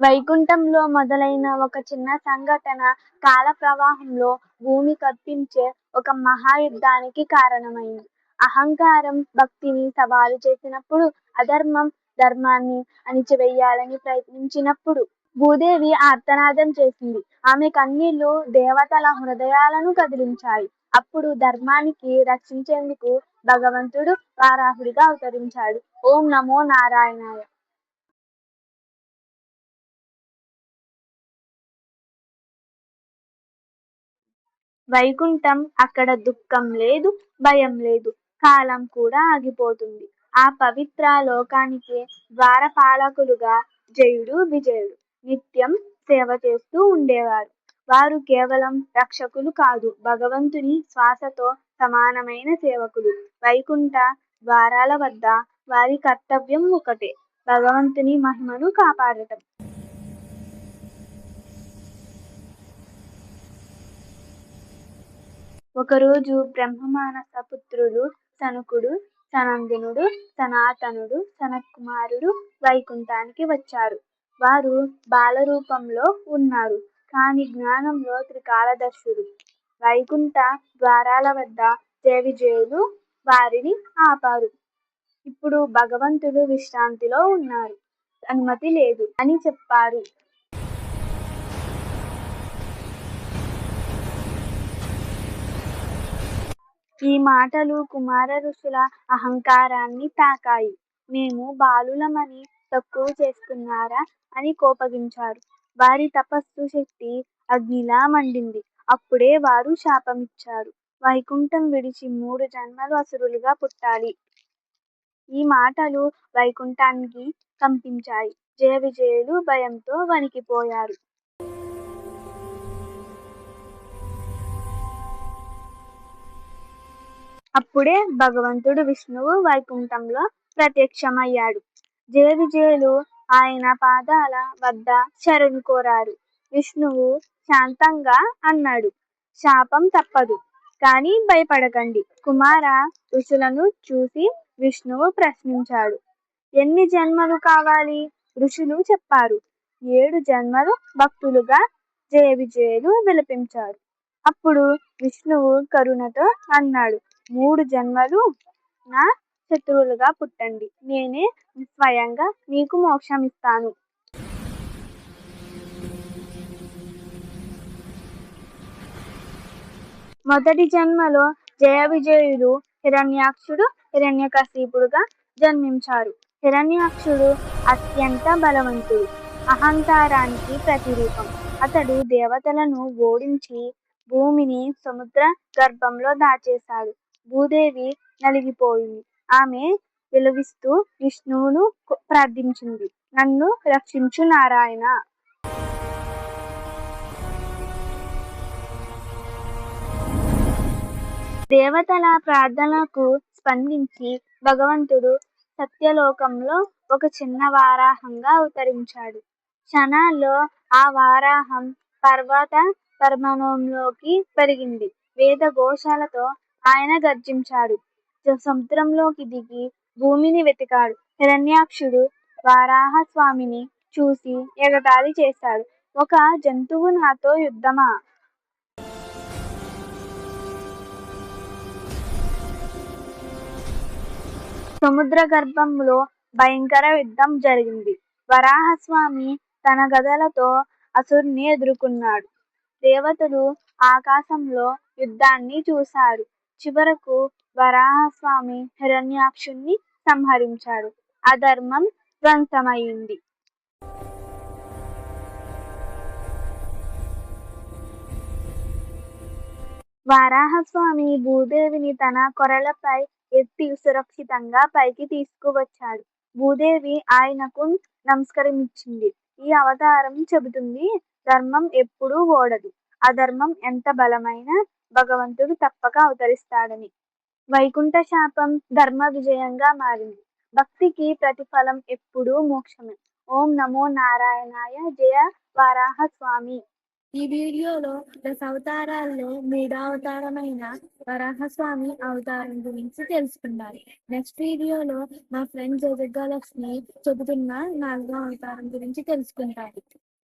వైకుంఠంలో మొదలైన ఒక చిన్న సంఘటన కాల ప్రవాహంలో భూమి కప్పించే ఒక మహాయుద్ధానికి కారణమైంది. అహంకారం భక్తిని సవాలు చేసినప్పుడు, అధర్మం ధర్మాన్ని అణిచివేయాలని ప్రయత్నించినప్పుడు భూదేవి ఆర్తనాదం చేసింది. ఆమె కన్నీళ్ళు దేవతల హృదయాలను కదిలించాయి. అప్పుడు ధర్మానికి రక్షించేందుకు భగవంతుడు వారాహుడిగా అవతరించాడు. ఓం నమో నారాయణాయ వైకుంఠం అక్కడ దుఃఖం లేదు, భయం లేదు. కాలం కూడా ఆగిపోతుంది. ఆ పవిత్ర లోకానికి ద్వారపాలకులుగా జయుడు, విజయుడు నిత్యం సేవ చేస్తూ ఉండేవారు. వారు కేవలం రక్షకులు కాదు, భగవంతుని శ్వాసతో సమానమైన సేవకులు. వైకుంఠ ద్వారాల వద్ద వారి కర్తవ్యం ఒకటే భగవంతుని మహిమను కాపాడటం. ఒకరోజు బ్రహ్మమానస పుత్రుడు సనకుడు, సనందనుడు, సనాతనుడు, సనత్కుమారుడు వైకుంఠానికి వచ్చారు. వారు బాలరూపంలో ఉన్నారు. కానీ జ్ఞానంలో త్రికాలదర్శుడు వైకుంఠ ద్వారాల వద్ద జయవిజయులు వారిని ఆపారు. ఇప్పుడు భగవంతుడు విశ్రాంతిలో ఉన్నారు. అనుమతి లేదు అని చెప్పారు. ఈ మాటలు కుమార ఋషుల అహంకారాన్ని తాకాయి. మేము బాలులమని తక్కువ చేస్తున్నారా అని కోపగించారు. వారి తపస్సు శక్తి అగ్నిలా మండింది. అప్పుడే వారు శాపమిచ్చారు. వైకుంఠం విడిచి మూడు జన్మలు అసురులుగా పుట్టాలి. ఈ మాటలు వైకుంఠానికి కంపించాయి. జయవిజయులు భయంతో వణికిపోయారు. అప్పుడే భగవంతుడు విష్ణువు వైకుంఠంలో ప్రత్యక్షమయ్యాడు. జయవిజయులు ఆయన పాదాల వద్ద శరణు కోరారు. విష్ణువు శాంతంగా అన్నాడు శాపం తప్పదు. కానీ భయపడకండి. కుమార ఋషులను చూసి విష్ణువు ప్రశ్నించాడు. ఎన్ని జన్మలు కావాలి? ఋషులు చెప్పారు. ఏడు జన్మలు భక్తులుగా జయవిజయులు విలపించారు. అప్పుడు విష్ణువు కరుణతో అన్నాడు మూడు జన్మలు నా శత్రువులుగా పుట్టండి. నేనే స్వయంగా మీకు మోక్షమిస్తాను. మొదటి జన్మలో జయ విజయుడు హిరణ్యాక్షుడు, హిరణ్యకశీపుడుగా జన్మించారు. హిరణ్యాక్షుడు అత్యంత బలవంతుడు. అహంకారానికి ప్రతిరూపం. అతడు దేవతలను ఓడించి భూమిని సముద్ర గర్భంలో దాచేశాడు. భూదేవి నలిగిపోయింది. ఆమె విలవిస్తూ విష్ణువును ప్రార్థించింది. నన్ను రక్షించు నారాయణ దేవతల ప్రార్థనకు స్పందించి భగవంతుడు సత్యలోకంలో ఒక చిన్న వారాహంగా అవతరించాడు. క్షణాల్లో ఆ వారాహం పర్వత పర్వతంలోకి పెరిగింది. వేద ఘోషాలతో ఆయన గర్జించాడు. సముద్రంలోకి దిగి భూమిని వెతికాడు. హిరణ్యాక్షుడు వరాహస్వామిని చూసి ఎగతాళి చేశాడు. ఒక జంతువు నాతో యుద్ధమా? సముద్ర గర్భంలో భయంకర యుద్ధం జరిగింది. వరాహస్వామి తన గదలతో అసురుణ్ణి ఎదుర్కొన్నాడు. దేవతలు ఆకాశంలో యుద్ధాన్ని చూశారు. చివరకు వరాహస్వామి హిరణ్యాక్షుణ్ణి సంహరించాడు. అధర్మం ధ్వంసమైంది వరాహస్వామి భూదేవిని తన కొరలపై ఎత్తి సురక్షితంగా పైకి తీసుకువచ్చాడు. భూదేవి ఆయనకు నమస్కరించింది ఈ అవతారం చెబుతుంది ధర్మం ఎప్పుడూ ఓడదు. అధర్మం ఎంత బలమైన భగవంతుడు తప్పక అవతరిస్తాడని. వైకుంఠ శాపం ధర్మ విజయంగా మారింది. భక్తికి ప్రతిఫలం ఎప్పుడూ మోక్షమే. ఓం నమో నారాయణాయ జయ వరాహస్వామి ఈ వీడియోలో దశ అవతారాల్లో మీద అవతారమైన వరాహస్వామి అవతారం గురించి తెలుసుకున్నారు నెక్స్ట్ వీడియోలో మా ఫ్రెండ్ జగలక్ష్మి చెబుతున్న నాలుగో అవతారం గురించి తెలుసుకుంటారు